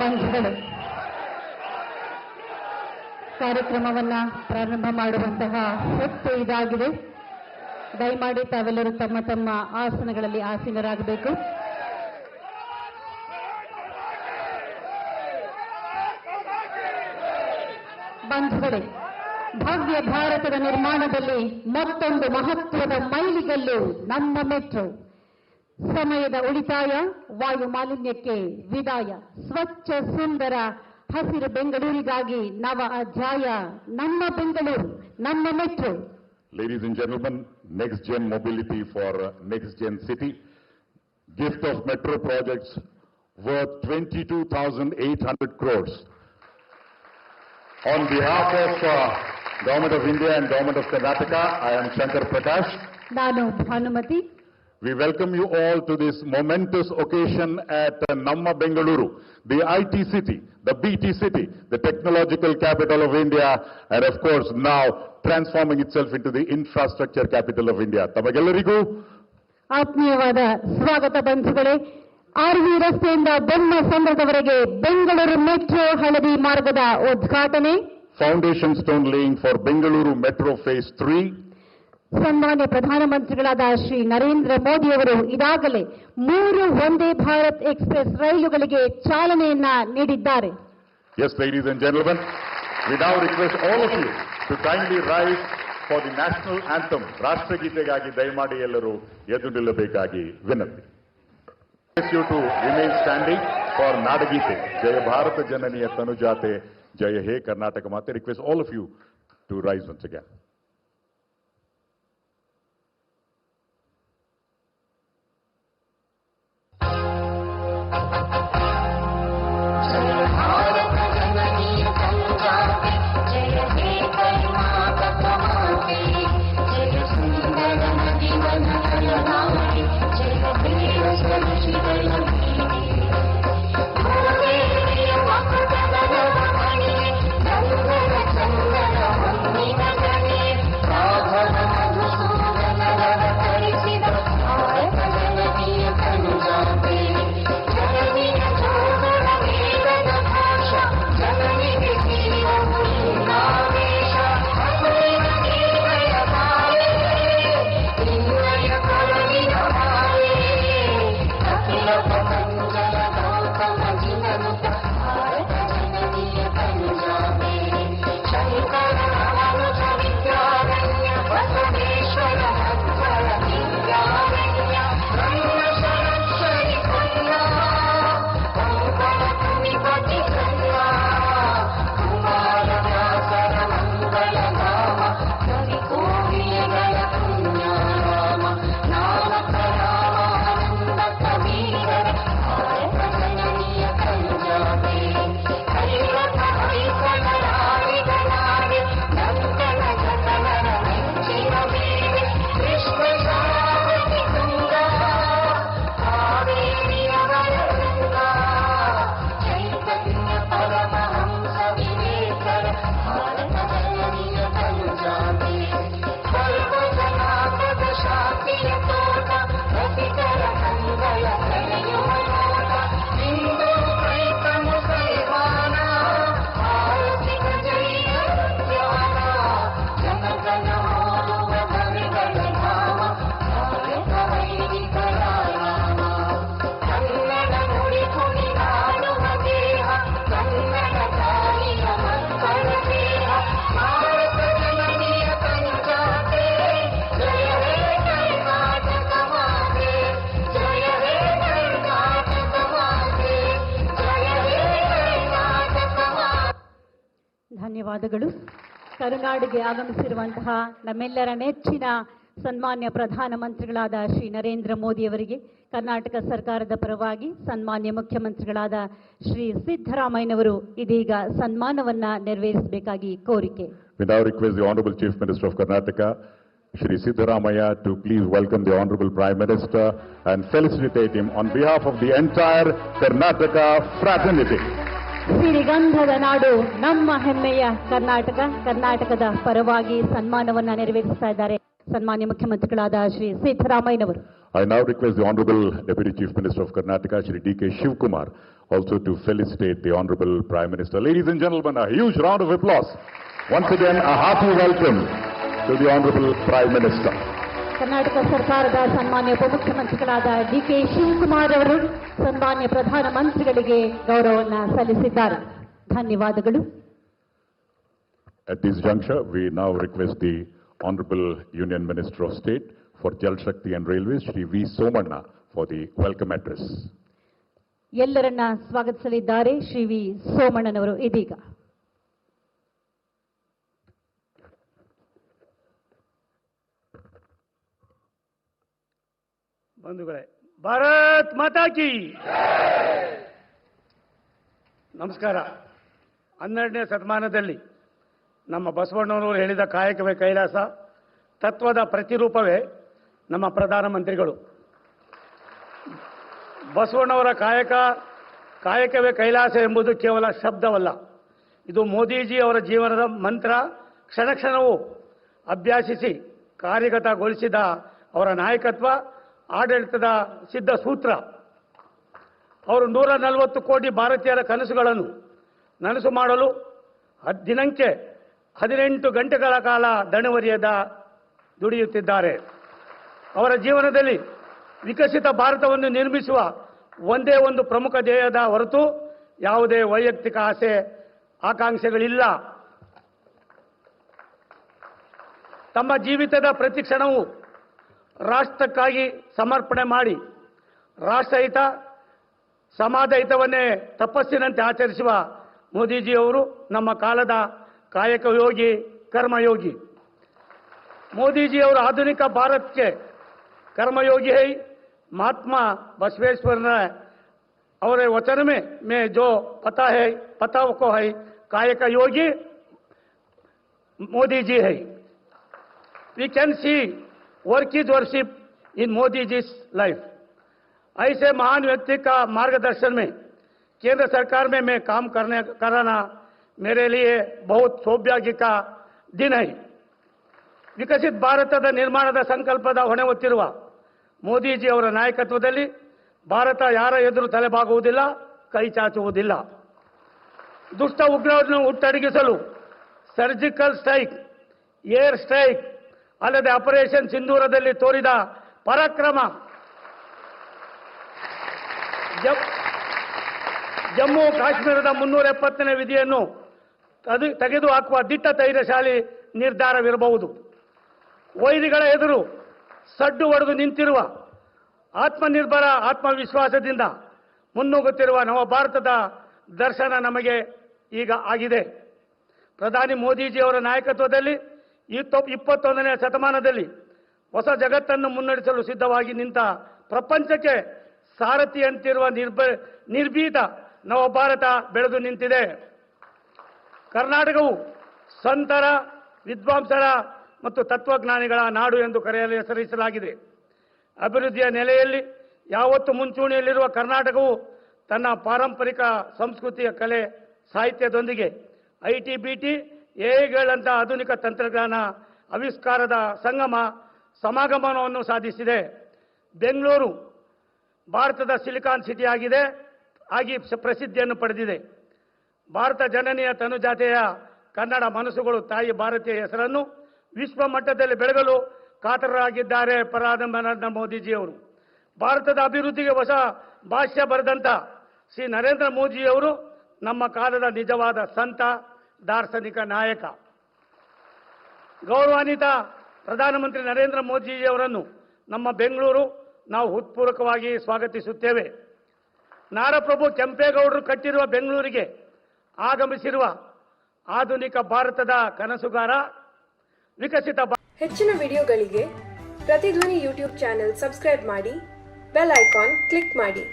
ಬಂಧುಗಳು ಕಾರ್ಯಕ್ರಮವನ್ನ ಪ್ರಾರಂಭ ಮಾಡುವಂತಹ ಹೊತ್ತು ಇದಾಗಿದೆ. ದಯಮಾಡಿ ತಾವೆಲ್ಲರೂ ತಮ್ಮ ತಮ್ಮ ಆಸನಗಳಲ್ಲಿ ಆಸೀನರಾಗಬೇಕು. ಬಂಧುಗಳೇ, ಭವ್ಯ ಭಾರತದ ನಿರ್ಮಾಣದಲ್ಲಿ ಮತ್ತೊಂದು ಮಹತ್ವದ ಮೈಲಿಗಲ್ಲು ನಮ್ಮ ಮೆಟ್ರೋ. ಸಮಯದ ಉಳಿತಾಯ. ವಾಯು ಮಾಲಿನ್ಯಕ್ಕೆ ವಿದಾಯ ಸ್ವಚ್ಛ ಸುಂದರ ಹಸಿರು ಬೆಂಗಳೂರಿಗಾಗಿ ನವ ಅಧ್ಯಾಯ ನಮ್ಮ ಬೆಂಗಳೂರು ನಮ್ಮ metro Ladies and gentlemen, next gen mobility for uh, next gen city. Gift of metro projects worth 22,800 crores. On behalf of uh, Government of India and Government of Karnataka, I am Shankar Prakash. ನಾನು Bhanumati We welcome you all to this momentous occasion at uh, Namma Bengaluru, the IT city, the BT city, the technological capital of India, and of course now transforming itself into the infrastructure capital of India. ತಮಗೆಲ್ಲರಿಗೂ ಆತ್ಮೀಯವಾದ ಸ್ವಾಗತ ಬಂಧುಗಳೇ R V ರಸ್ತೆಯಿಂದ ಬೆನ್ನ ಸಂದ್ರದವರೆಗೆ Bengaluru metro ಹಳದಿ ಮಾರ್ಗದ ಉದ್ಘಾಟನೆ foundation stone laying for Bengaluru Metro Phase 3. ಸನ್ಮಾನ್ಯ ಪ್ರಧಾನಮಂತ್ರಿಗಳಾದ ಶ್ರೀ ನರೇಂದ್ರ ಮೋದಿ ಅವರು ಇದಾಗಲೇ ಮೂರು ವಂದೇ ಭಾರತ್ ಎಕ್ಸ್ಪ್ರೆಸ್ ರೈಲುಗಳಿಗೆ ಚಾಲನೆಯನ್ನ ನೀಡಿದ್ದಾರೆ. Yes ladies and gentlemen we'd request all of you to kindly rise for the national anthem ರಾಷ್ಟ್ರಗೀತೆಗಾಗಿ ದಯಮಾಡಿ ಎಲ್ಲರೂ ಎದ್ದು ನಿಲ್ಲಬೇಕಾಗಿ ವಿನಂತಿ you to remain standing for ನಾಡಗೀತೆ ಜಯ ಭಾರತ ಜನನಿಯ ತನುಜಾತೆ ಜಯ ಹೇ ಕರ್ನಾಟಕ ಮಾತೆ request all of you to rise once again ಧನ್ಯವಾದಗಳು ಕರುನಾಡಿಗೆ ಆಗಮಿಸಿರುವಂತಹ ನಮ್ಮೆಲ್ಲರ ನೆಚ್ಚಿನ ಸನ್ಮಾನ್ಯ ಪ್ರಧಾನಮಂತ್ರಿಗಳಾದ ಶ್ರೀ ನರೇಂದ್ರ ಮೋದಿಯವರಿಗೆ ಕರ್ನಾಟಕ ಸರ್ಕಾರದ ಪರವಾಗಿ ಸನ್ಮಾನ್ಯ ಮುಖ್ಯಮಂತ್ರಿಗಳಾದ ಶ್ರೀ ಸಿದ್ದರಾಮಯ್ಯನವರು ಇದೀಗ ಸನ್ಮಾನವನ್ನ ನೆರವೇರಿಸಬೇಕಾಗಿ ಕೋರಿಕೆ Chief Minister of Karnataka, Shri Siddaramaya, to please welcome the Honorable Prime Minister and felicitate him on behalf of the entire Karnataka fraternity. ಸಿರಿಗಂಧದ ನಾಡು ನಮ್ಮ ಹೆಮ್ಮೆಯ ಕರ್ನಾಟಕ, ಕರ್ನಾಟಕದ ಪರವಾಗಿ ಸನ್ಮಾನವನ್ನ ನೆರವೇರಿಸ್ತಾ ಇದ್ದಾರೆ ಸನ್ಮಾನ್ಯ ಮುಖ್ಯಮಂತ್ರಿಗಳಾದ ಶ್ರೀ ಸಿದ್ದರಾಮಯ್ಯನವರು. I now request the honourable deputy chief minister of Karnataka Shri D K Shivakumar also to felicitate the honourable prime minister ladies and a huge round of applause once again a happy welcome to the honourable prime Minister. Karnataka ಸರ್ಕಾರದ ಸನ್ಮಾನ್ಯ ಉಪಮುಖ್ಯಮಂತ್ರಿಗಳಾದ D K Shivakumar ಅವರು ಸನ್ಮಾನ್ಯ ಪ್ರಧಾನಮಂತ್ರಿಗಳಿಗೆ ಗೌರವವನ್ನು ಸಲ್ಲಿಸಿದ್ದಾರೆ ಧನ್ಯವಾದಗಳು At this juncture, we now request the Honorable Union Minister of State for Jal Shakti and Railways, Shri V. Somanna, for the welcome address. ಎಲ್ಲರನ್ನ ಸ್ವಾಗತಿಸಲಿದ್ದಾರೆ Shri V ಸೋಮಣ್ಣನವರು ಇದೀಗ ಬಂಧುಗಳೇ, ಭಾರತ್ ಮಾತಾಕಿ ನಮಸ್ಕಾರ. ಹನ್ನೆರಡನೇ ಶತಮಾನದಲ್ಲಿ ನಮ್ಮ ಬಸವಣ್ಣನವರು ಹೇಳಿದ ಕಾಯಕವೇ ಕೈಲಾಸ, ತತ್ವದ ಪ್ರತಿರೂಪವೇ ನಮ್ಮ ಪ್ರಧಾನಮಂತ್ರಿಗಳು. ಬಸವಣ್ಣವರ ಕಾಯಕ, ಕಾಯಕವೇ ಕೈಲಾಸ ಎಂಬುದು ಕೇವಲ ಶಬ್ದವಲ್ಲ, ಇದು ಮೋದಿಜಿ ಅವರ ಜೀವನದ ಮಂತ್ರ. ಕ್ಷಣ ಕ್ಷಣವೂ ಅಭ್ಯಾಸಿಸಿ ಕಾರ್ಯಗತಗೊಳಿಸಿದ ಅವರ ನಾಯಕತ್ವ ಆಡಳಿತದ ಸಿದ್ಧ ಸೂತ್ರ. ಅವರು ನೂರ ನಲವತ್ತು ಕೋಟಿ ಭಾರತೀಯರ ಕನಸುಗಳನ್ನು ನನಸು ಮಾಡಲು ದಿನಕ್ಕೆ ಹದಿನೆಂಟು ಗಂಟೆಗಳ ಕಾಲ ದಣಿವರಿಯದ ದುಡಿಯುತ್ತಿದ್ದಾರೆ. ಅವರ ಜೀವನದಲ್ಲಿ ವಿಕಸಿತ ಭಾರತವನ್ನು ನಿರ್ಮಿಸುವ ಒಂದೇ ಒಂದು ಪ್ರಮುಖ ಧ್ಯೇಯದ ಹೊರತು ಯಾವುದೇ ವೈಯಕ್ತಿಕ ಆಸೆ, ಆಕಾಂಕ್ಷೆಗಳಿಲ್ಲ. ತಮ್ಮ ಜೀವಿತದ ಪ್ರತಿ ಕ್ಷಣವೂ ರಾಷ್ಟ್ರಕ್ಕಾಗಿ ಸಮರ್ಪಣೆ ಮಾಡಿ ರಾಷ್ಟ್ರಹಿತ ಸಮಾಜ ಹಿತವನ್ನೇ ತಪಸ್ಸಿನಂತೆ ಆಚರಿಸುವ ಮೋದಿಜಿಯವರು ನಮ್ಮ ಕಾಲದ ಕಾಯಕ ಯೋಗಿ ಕರ್ಮಯೋಗಿ ಮೋದಿಜಿಯವರು ಆಧುನಿಕ ಭಾರತಕ್ಕೆ कर्मयोगी है महात्मा बसवेश्वर ने और वचन में में जो पता है पता को है काय का योगी मोदी जी है we can C work is worship in Modi ji life ऐसे महान व्यक्ति का मार्गदर्शन में केंद्र सरकार में मैं काम करने कराना मेरे लिए बहुत सौभाग्य का दिन है ವಿಕಸಿತ ಭಾರತದ ನಿರ್ಮಾಣದ ಸಂಕಲ್ಪದ ಹೊಣೆ ಹೊತ್ತಿರುವ ಮೋದಿಜಿ ಅವರ ನಾಯಕತ್ವದಲ್ಲಿ ಭಾರತ ಯಾರ ಎದುರು ತಲೆಬಾಗುವುದಿಲ್ಲ ಕೈ ಚಾಚುವುದಿಲ್ಲ ದುಷ್ಟ ಉಗ್ರವನ್ನು ಹುಟ್ಟಡಗಿಸಲು ಸರ್ಜಿಕಲ್ ಸ್ಟ್ರೈಕ್ ಏರ್ ಸ್ಟ್ರೈಕ್ ಅಲ್ಲದೆ ಆಪರೇಷನ್ ಸಿಂಧೂರದಲ್ಲಿ ತೋರಿದ ಪರಾಕ್ರಮ. ಜಮ್ಮು ಕಾಶ್ಮೀರದ ಮುನ್ನೂರ ಎಪ್ಪತ್ತನೇ ವಿಧಿಯನ್ನು ತೆಗೆದು ಹಾಕುವ ದಿಟ್ಟ ಧೈರ್ಯಶಾಲಿ ನಿರ್ಧಾರವಿರಬಹುದು. ವೈದಿಗಳ ಎದುರು ಸಡ್ಡು ಹೊಡೆದು ನಿಂತಿರುವ ಆತ್ಮನಿರ್ಭರ ಆತ್ಮವಿಶ್ವಾಸದಿಂದ ಮುನ್ನುಗ್ಗುತ್ತಿರುವ ನವ ಭಾರತದ ದರ್ಶನ ನಮಗೆ ಈಗ ಆಗಿದೆ. ಪ್ರಧಾನಿ ಮೋದಿಜಿಯವರ ನಾಯಕತ್ವದಲ್ಲಿ ಇಪ್ಪ- ಇಪ್ಪತ್ತೊಂದನೇ ಶತಮಾನದಲ್ಲಿ ಹೊಸ ಜಗತ್ತನ್ನು ಮುನ್ನಡೆಸಲು ಸಿದ್ಧವಾಗಿ ನಿಂತ ಪ್ರಪಂಚಕ್ಕೆ ಸಾರಥಿಯಂತಿರುವ ನಿರ್ಭ ನಿರ್ಭೀತ ನವಭಾರತ ಬೆಳೆದು ನಿಂತಿದೆ. ಕರ್ನಾಟಕವು ಸಂತರ, ವಿದ್ವಾಂಸರ ಮತ್ತು ತತ್ವಜ್ಞಾನಿಗಳ ನಾಡು ಎಂದು ಕರೆಯಲು ಹೆಸರಿಸಲಾಗಿದೆ. ಅಭಿವೃದ್ಧಿಯ ನೆಲೆಯಲ್ಲಿ ಯಾವತ್ತು ಮುಂಚೂಣಿಯಲ್ಲಿರುವ ಕರ್ನಾಟಕವು ತನ್ನ ಪಾರಂಪರಿಕ ಸಂಸ್ಕೃತಿಯ ಕಲೆ, ಸಾಹಿತ್ಯದೊಂದಿಗೆ ಐ ಟಿ ಬಿ ಟಿ ಎಐಗಳಂಥ ಆಧುನಿಕ ತಂತ್ರಜ್ಞಾನ ಆವಿಷ್ಕಾರದ ಸಂಗಮ ಸಮಾಗಮನವನ್ನು ಸಾಧಿಸಿದೆ. ಬೆಂಗಳೂರು ಭಾರತದ ಸಿಲಿಕಾನ್ ಸಿಟಿ ಆಗಿದೆ, ಆಗಿ ಪ್ರಸಿದ್ಧಿಯನ್ನು ಪಡೆದಿದೆ. ಭಾರತ ಜನನಿಯ ತನುಜಾತೆಯ ಕನ್ನಡ ಮನಸ್ಸುಗಳು ತಾಯಿ ಭಾರತೀಯ ಹೆಸರನ್ನು ವಿಶ್ವ ಮಟ್ಟದಲ್ಲಿ ಬೆಳಗಲು ಕಾತರರಾಗಿದ್ದಾರೆ ಪ್ರಧಾನಿ ನರೇಂದ್ರ ಮೋದಿಜಿಯವರು. ಭಾರತದ ಅಭಿವೃದ್ಧಿಗೆ ಹೊಸ ಭಾಷ್ಯ ಬರೆದಂಥ ಶ್ರೀ ನರೇಂದ್ರ ಮೋದಿಯವರು ನಮ್ಮ ಕಾಲದ ನಿಜವಾದ ಸಂತ ದಾರ್ಶನಿಕ ನಾಯಕ. ಗೌರವಾನ್ವಿತ ಪ್ರಧಾನಮಂತ್ರಿ ನರೇಂದ್ರ ಮೋದಿಜಿಯವರನ್ನು ನಮ್ಮ ಬೆಂಗಳೂರು ನಾವು ಹೃತ್ಪೂರ್ವಕವಾಗಿ ಸ್ವಾಗತಿಸುತ್ತೇವೆ. ನಾರಪ್ರಭು ಕೆಂಪೇಗೌಡರು ಕಟ್ಟಿರುವ ಬೆಂಗಳೂರಿಗೆ ಆಗಮಿಸಿರುವ ಆಧುನಿಕ ಭಾರತದ ಕನಸುಗಾರ, ವಿಕಸಿತ ಹೆಚ್ಚಿನ ವಿಡಿಯೋಗಳಿಗೆ ಪ್ರತಿಧ್ವನಿ ಯೂಟ್ಯೂಬ್ ಚಾನೆಲ್ ಸಬ್ಸ್ಕ್ರೈಬ್ ಮಾಡಿ, ಬೆಲ್ ಐಕಾನ್ ಕ್ಲಿಕ್ ಮಾಡಿ.